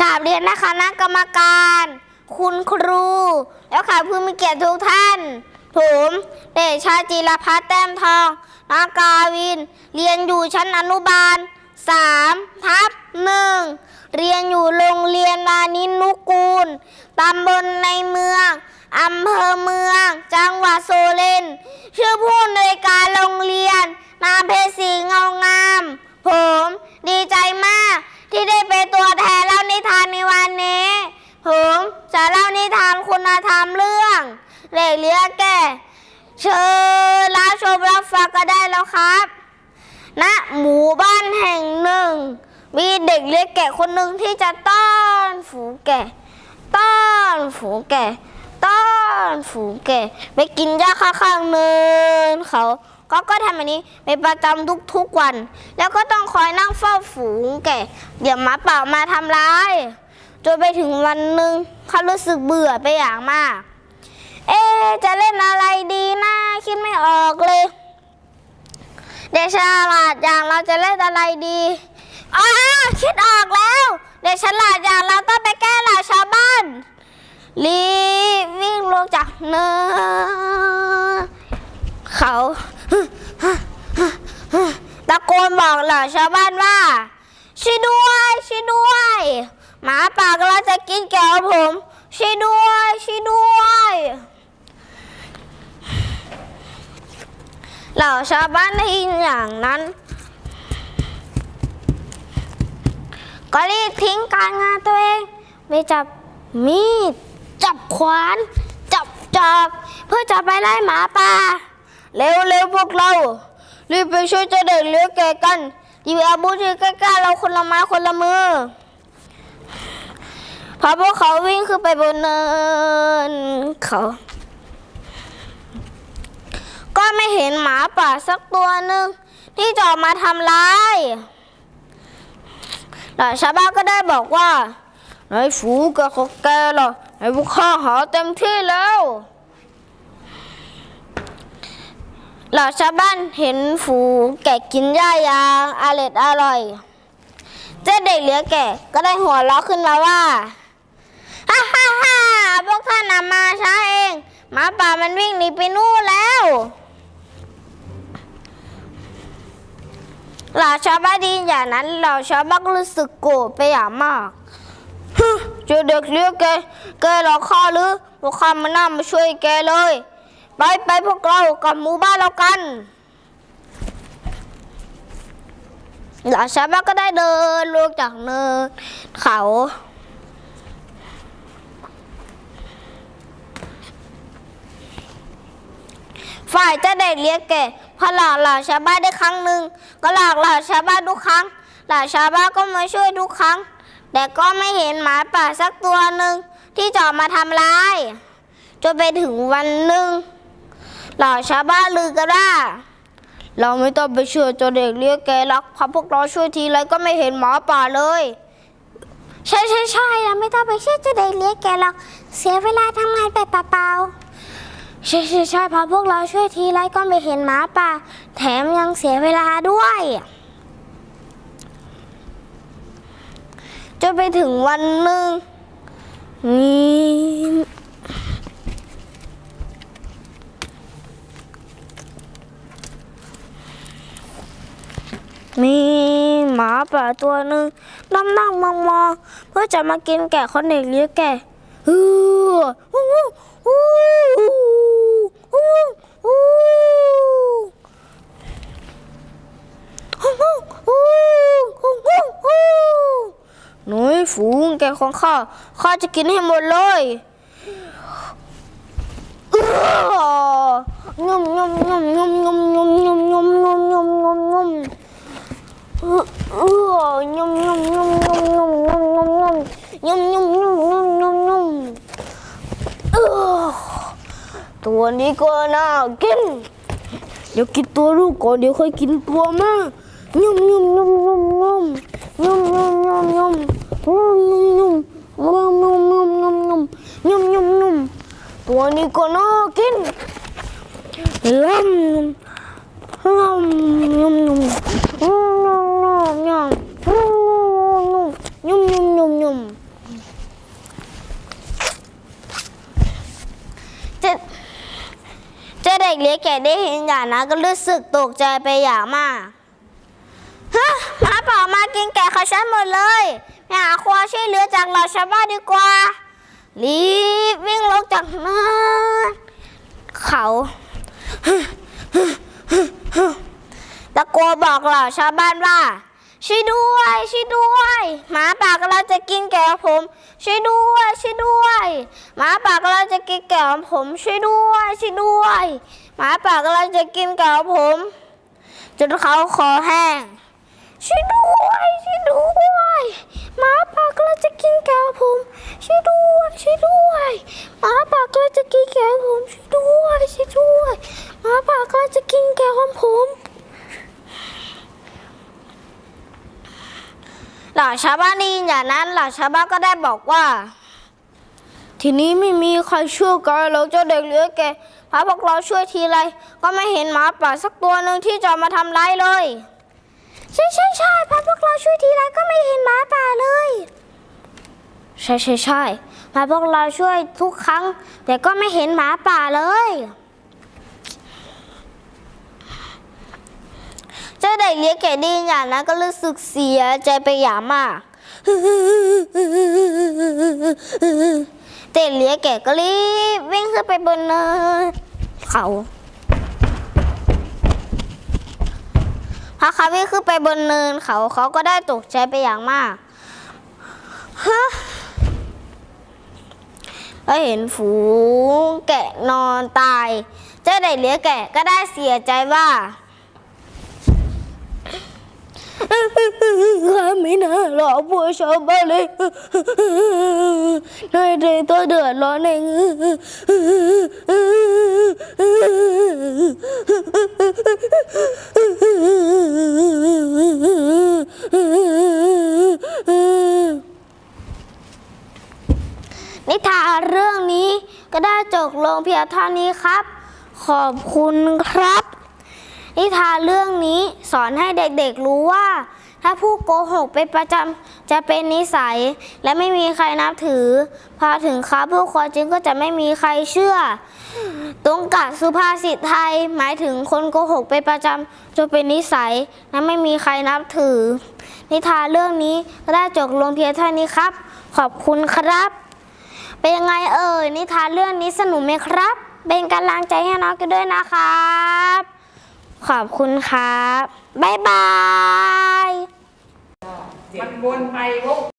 กราบเรียนนะคณะกรรมการ คุณครู แล้วค่ะผู้มีเกียรติทุกท่าน ผมเดชาจิรพัฒน์แต้มทองนากาวิน เรียนอยู่ชั้นอนุบาล3ทับหนึ่งเรียนอยู่โรงเรียนนานินุกูลตำบลในเมืองอำเภอเมือง จังหวัดโซเลนชื่อผู้ในวยการโรงเรียน นามเพชรศรีเงางาม ผมดีใจมาก ที่ได้เป็นตัวแทนเล่านิทานในวันนี้ ผมจะเล่านิทานคุณธรรมเรื่องเด็กเลี้ยงแก่ เชิญรับชมรับฟังก็ได้แล้วครับ ณ หมู่บ้านแห่งหนึ่ง มีเด็กเลี้ยงแกะคนหนึ่งที่จะต้อนฝูงแกะ ต้อนฝูงแกะ ต้อนฝูงแกะ ไปกินหญ้าข้างๆเนินเขาก็ก็ทำแบบนี้เป็นประจำทุกๆวัน แล้วก็ต้องคอยนั่งเฝ้าฝูงแกะ เดี๋ยวหมาป่ามาทำร้าย จนไปถึงวันหนึ่งเขารู้สึกเบื่อไปอย่างมาก เอ๊จะเล่นอะไรดีนะคิดไม่ออกเลย เด็กฉลาดอย่างเราจะเล่นอะไรดี อ๋อคิดออกแล้ว เด็กฉลาดอย่างเราต้องไปแก้หลาชาวบ้านรีบวิ่งลงจากเนินเขาตะโกนบอกเหล่าชาวบ้านว่าช่วยด้วยช่วยด้วย หมาป่ากำลังจะกินแก้วผมช่วยด้วยช่วยด้วยเหล่าชาวบ้านได้ยินอย่างนั้น ก็รีบทิ้งการงานตัวเองไปจับมีด จับขวาน จับจอบเพื่อจะไปไล่หมาป่า เร็วเร็วพวกเรา รีบไปช่วยเจ้าเด็กเลี้ยงแก่กันหยิบอาวุธที่ใกล้ๆเราคนละไม้คนละมือพอพวกเขาวิ่งขึ้นไปบนเนินเขา ก็ไม่เห็นหมาป่าสักตัวหนึ่งที่จะออกมาทำร้าย แต่ชาวบ้านก็ได้บอกว่าในฝูงแกของแกล่ะในพวกข้าหาเต็มที่แล้วหล่าชาวบ้านเห็นฝูแกกินหญ้าอย่างอร่อยอร่อยเจ้าเด็กเหลือแก่ก็ได้หัวเราะขึ้นมาว่าฮ่าฮ่าฮ่าพวกท่านนำมาช้าเองหมาป่ามันวิ่งหนีไปนู่นแล้ว หล่าชาวบ้านไดีอย่างนั้นเหล่าชาวบ้านก็รู้สึกโกรธไปอย่างมากฮึเจอเด็กเลี้ยงแกแกหลอกข้าหรือพวกข้ามาน่ามาช่วยแกเลย ไปไปพวกเรากลับหมู่บ้านเรากันเหล่าชาวบ้านก็ได้เดินลงจากเนินเขาฝ่ายเจ้าเด็กเลี้ยงแก่ พอหลอกหล่าชาวบ้านได้ครั้งหนึ่งก็หลอกหล่าชาวบ้านทุกครั้ง หล่าชาวบ้านก็มาช่วยทุกครั้ง แต่ก็ไม่เห็นหมาป่าสักตัวหนึ่งที่จะอมาทำร้ายจนไปถึงวันหนึ่งหล่าชาวบ้านลือกันว่าเราไม่ต้องไปช่วยเจ้าเด็กเลี้ยงแกรอกพราะพวกเราช่วยทีไรก็ไม่เห็นหมาป่าเลยใช่ใช่ใช่เราไม่ต้องไปช่วยเจ้าเด็กเลี้ยงแกหรอกเสียเวลาทำงานไปเปล่าๆ ใช่ใช่ใช่พอพวกเราช่วยทีไรก็ไม่เห็นหมาป่า แถมยังเสียเวลาด้วย จนไปถึงวันหนึ่งนี่มีหมาป่าตัวหนึ่งนั่งนั่งมองมองเพื่อจะมากินแกะคนเด็กเลี้ยแกะ Ooh, ooh, ooh. หนุ่ยฝูงแกของข้า ข้าจะกินให้หมดเลยอื้องมงมงมงมงมงมงมงมงมงมงมงมเออเออยมยมยมยมยมยมยมยมยมยมยมยมยมยมเออ ตัวนี้ก็น่ากิน เดี๋ยวกินตัวลูกก่อน เดี๋ยวค่อยกินตัวแม่ยมยมยมยมยมยมยมยมยมยมยมยมยมยมยมยมยมยมยมตัวนี้ก็น่ากินยมยมยมยมยมยมยมยมยมยมยมยม เด็กเลี้ยง แกะได้เห็นอย่างนั้นก็รู้สึกตกใจไปอย่างมากฮะหมาป่ามากินแกะเขาฉันหมดเลยไปหาความช่วยเหลือจากเหล่าชาวบ้านดีกว่า รีบวิ่งลงจากนั้นเขาตะโกนบอกเหล่าชาวบ้านว่า ช่วยด้วยช่วยด้วยหมาป่ากำลังจะกินแกะของผมช่วยด้วยช่วยด้วยหมาป่ากำลังจะกินแกะของผมช่วยด้วยช่วยด้วยหมาป่ากำลังจะกินแกะของผมจนเขาคอแห้งช่วยด้วยช่วยด้วยหมาป่ากำลังจะกินแกะของผมช่วยด้วยช่วยด้วยหมาป่ากำลังจะกินแกะของผมช่วยด้วยช่วยด้วยหมาป่ากำลังจะกินแกะของผม เหล่าชาวบ้านได้ยินอย่างนั้นเหล่าชาวบ้านก็ได้บอกว่า ทีนี้ไม่มีใครช่วยกันหรอกเจ้าเด็กเหลือแกพาพวกเราช่วยทีไร ก็ไม่เห็นหมาป่าสักตัวหนึ่งที่จะมาทำร้ายเลย ใช่ใช่ใช่พาพวกเราช่วยทีไรก็ไม่เห็นหมาป่าเลย ใช่ใช่ใช่พาพวกเราช่วยทุกครั้ง แต่ก็ไม่เห็นหมาป่าเลย เจ้าเด็กเลี้ยงแกได้อย่างนั้นก็รู้สึกเสียใจไปอย่างมากเด็กเลี้ยงแกก็รีบวิ่งขึ้นไปบนเนินเขาพอเขาวิ่งขึ้นไปบนเนินเขาเขาก็ได้ตกใจไปอย่างมากฮะก็เห็นฝูงแกะนอนตาย เจ้าเด็กเลี้ยงแกะก็ได้เสียใจว่า ข้าไม่น่าหลอกพวกชาวบ้านเลยนายเด็กตัวเดือดร้อนเองนิทานเรื่องนี้ก็ได้จบลงเพียงเท่านี้ครับ ขอบคุณครับ นิทานเรื่องนี้สอนให้เด็กๆรู้ว่า ถ้าผู้โกหกเป็นประจำจะเป็นนิสัย และไม่มีใครนับถือ พอถึงคราผู้ความจริงก็จะไม่มีใครเชื่อ ตรงกับสุภาษิตไทยหมายถึงคนโกหกเป็นประจำจะเป็นนิสัย และไม่มีใครนับถือ นิทานเรื่องนี้ก็ได้จบลงเพียงเท่านี้ครับ ขอบคุณครับ เป็นยังไงเอ่ยนิทานเรื่องนี้สนุกไหมครับ เป็นกำลังใจให้น้องกันด้วยนะครับ ขอบคุณครับ บ๊ายบาย มันวนไปวก